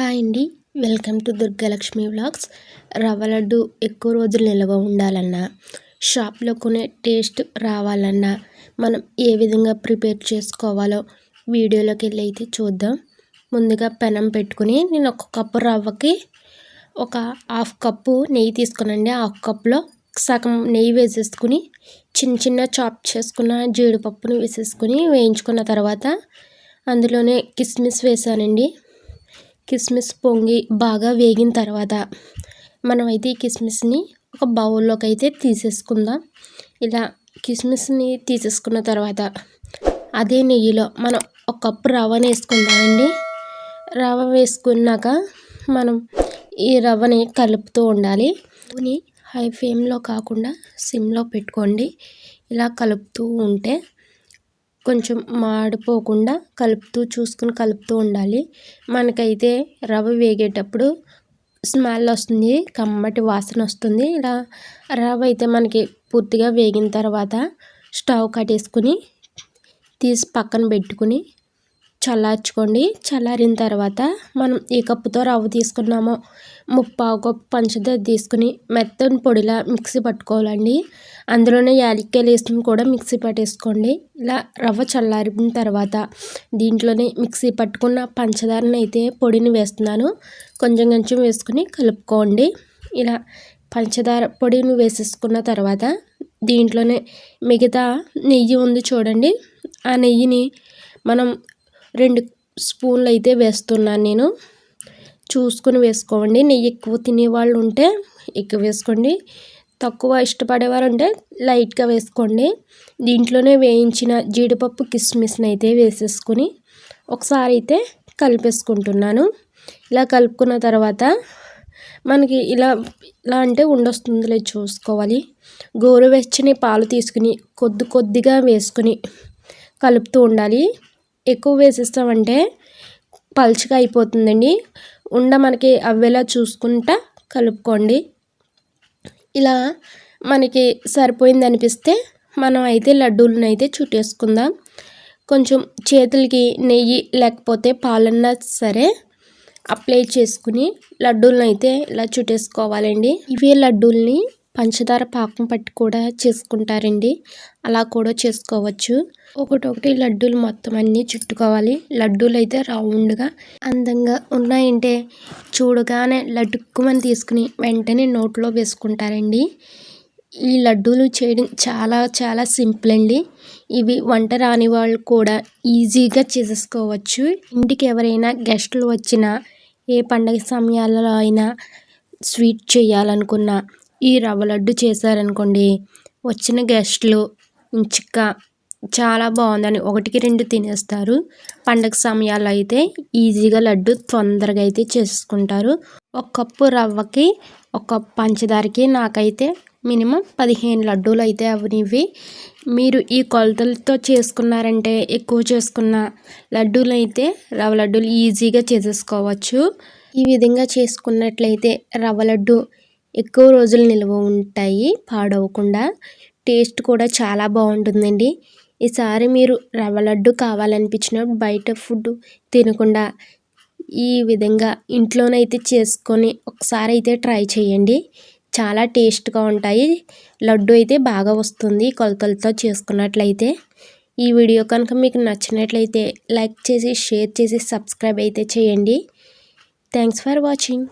Hi అండి. Welcome to Durgalakshmi vlogs. రవ్వ లడ్డు ఎక్కువ రోజులు నిల్వ ఉండాలన్నా షాప్లో కొనే టేస్ట్ రావాలన్నా మనం ఏ విధంగా ప్రిపేర్ చేసుకోవాలో వీడియోలోకి వెళ్ళి అయితే చూద్దాం. ముందుగా పెనం పెట్టుకుని నేను ఒక కప్పు రవ్వకి ఒక హాఫ్ కప్పు నెయ్యి తీసుకునండి హాఫ్ కప్లో సగం నెయ్యి వేసేసుకుని చిన్న చిన్న చాప్ చేసుకున్న జీడిపప్పును వేసేసుకుని వేయించుకున్న తర్వాత అందులోనే కిస్మిస్ వేసానండి. కిస్మిస్ పొంగి బాగా వేగిన తర్వాత మనమైతే ఈ కిస్మిస్ని ఒక బౌల్లోకి అయితే తీసేసుకుందాం. ఇలా కిస్మిస్ని తీసేసుకున్న తర్వాత అదే నెయ్యిలో మనం ఒక కప్పు రవ్వని వేసుకుందామండి రవ్వ వేసుకున్నాక మనం ఈ రవ్వని కలుపుతూ ఉండాలి. హై ఫ్లేమ్లో కాకుండా సిమ్లో పెట్టుకోండి. ఇలా కలుపుతూ ఉంటే కొంచెం మాడిపోకుండా కలుపుతూ చూసుకుని కలుపుతూ ఉండాలి. మనకైతే రవ్వ వేగేటప్పుడు స్మెల్ వస్తుంది కమ్మటి వాసన వస్తుంది. ఇలా రవ్వ అయితే మనకి పూర్తిగా వేగిన తర్వాత స్టవ్ కట్టేసుకుని తీసి పక్కన పెట్టుకుని చల్లార్చుకోండి. చల్లారిన తర్వాత మనం ఏ కప్పుతో రవ్వ తీసుకున్నామో ముప్పావు కప్పు పంచదార తీసుకుని మెత్తని పొడిలా మిక్సీ పట్టుకోవాలండి. అందులోనే యాలక్కాయలు వేసుకుని కూడా మిక్సీ పట్టేసుకోండి. ఇలా రవ్వ చల్లారిన తర్వాత దీంట్లోనే మిక్సీ పట్టుకున్న పంచదారని అయితే పొడిని వేస్తున్నాను. కొంచెం కొంచెం వేసుకుని కలుపుకోండి. ఇలా పంచదార పొడిని వేసేసుకున్న తర్వాత దీంట్లోనే మిగతా నెయ్యి ఉంది చూడండి. ఆ నెయ్యిని మనం రెండు స్పూన్లు అయితే వేస్తున్నాను నేను. చూసుకుని వేసుకోండి. నెయ్యి ఎక్కువ తినేవాళ్ళు ఉంటే ఎక్కువ వేసుకోండి. తక్కువ ఇష్టపడేవారు ఉంటే లైట్గా వేసుకోండి. దీంట్లోనే వేయించిన జీడిపప్పు కిస్మిస్ని అయితే వేసేసుకుని ఒకసారి అయితే కలిపేసుకుంటున్నాను. ఇలా కలుపుకున్న తర్వాత మనకి ఇలా ఇలా అంటే ఉండొస్తుందిలే చూసుకోవాలి. గోరువెచ్చని పాలు తీసుకుని కొద్ది కొద్దిగా వేసుకుని కలుపుతూ ఉండాలి. ఎక్కువ వేసేస్తామంటే పలుచగా అయిపోతుందండి. ఉండ మనకి అవ్వేలా చూసుకుంటా కలుపుకోండి. ఇలా మనకి సరిపోయింది అనిపిస్తే మనం అయితే లడ్డూలను అయితే చుట్టేసుకుందాం. కొంచెం చేతులకి నెయ్యి లేకపోతే పాలన్నా సరే అప్లై చేసుకుని లడ్డూలను అయితే ఇలా చుట్టేసుకోవాలండి. ఇవే లడ్డూల్ని పంచదార పాకం పట్టి కూడా చేసుకుంటారండి. అలా కూడా చేసుకోవచ్చు. ఒకటొకటి లడ్డూలు మొత్తం అన్నీ చుట్టుకోవాలి. లడ్డూలు అయితే రౌండ్గా అందంగా ఉన్నాయంటే చూడగానే లడ్డుక్కుమని తీసుకుని వెంటనే నోట్లో వేసుకుంటారండి. ఈ లడ్డూలు చేయడం చాలా చాలా సింపుల్ అండి. ఇవి వంట రాని వాళ్ళు కూడా ఈజీగా చేసేసుకోవచ్చు. ఇంటికి ఎవరైనా గెస్టులు వచ్చినా ఏ పండగ సమయాలలో అయినా స్వీట్ చేయాలనుకున్నా ఈ రవ్వ లడ్డు చేశారనుకోండి వచ్చిన గెస్ట్లు ఇంచుక చాలా బాగుందని ఒకటికి రెండు తినేస్తారు. పండగ సమయాల్లో అయితే ఈజీగా లడ్డు తొందరగా అయితే చేసుకుంటారు. ఒక కప్పు రవ్వకి ఒక కప్పు పంచదారకి నాకైతే మినిమం పదిహేను లడ్డూలు అయితే అవనివి మీరు ఈ కొలతలతో చేసుకున్నారంటే ఎక్కువ చేసుకున్న లడ్డూలు అయితే రవ్వ లడ్డూలు ఈజీగా చేసేసుకోవచ్చు. ఈ విధంగా చేసుకున్నట్లయితే రవ్వ లడ్డు ఎక్కువ రోజులు నిల్వ ఉంటాయి పాడవకుండా. టేస్ట్ కూడా చాలా బాగుంటుందండి. ఈసారి మీరు రవ్వ లడ్డు కావాలనిపించినప్పుడు బయట ఫుడ్ తినకుండా ఈ విధంగా ఇంట్లోనైతే చేసుకొని ఒకసారి అయితే ట్రై చేయండి. చాలా టేస్ట్గా ఉంటాయి. లడ్డు అయితే బాగా వస్తుంది కొలతలతో చేసుకున్నట్లయితే. ఈ వీడియో కనుక మీకు నచ్చినట్లయితే లైక్ చేసి షేర్ చేసి సబ్స్క్రైబ్ అయితే చేయండి. Thanks for watching.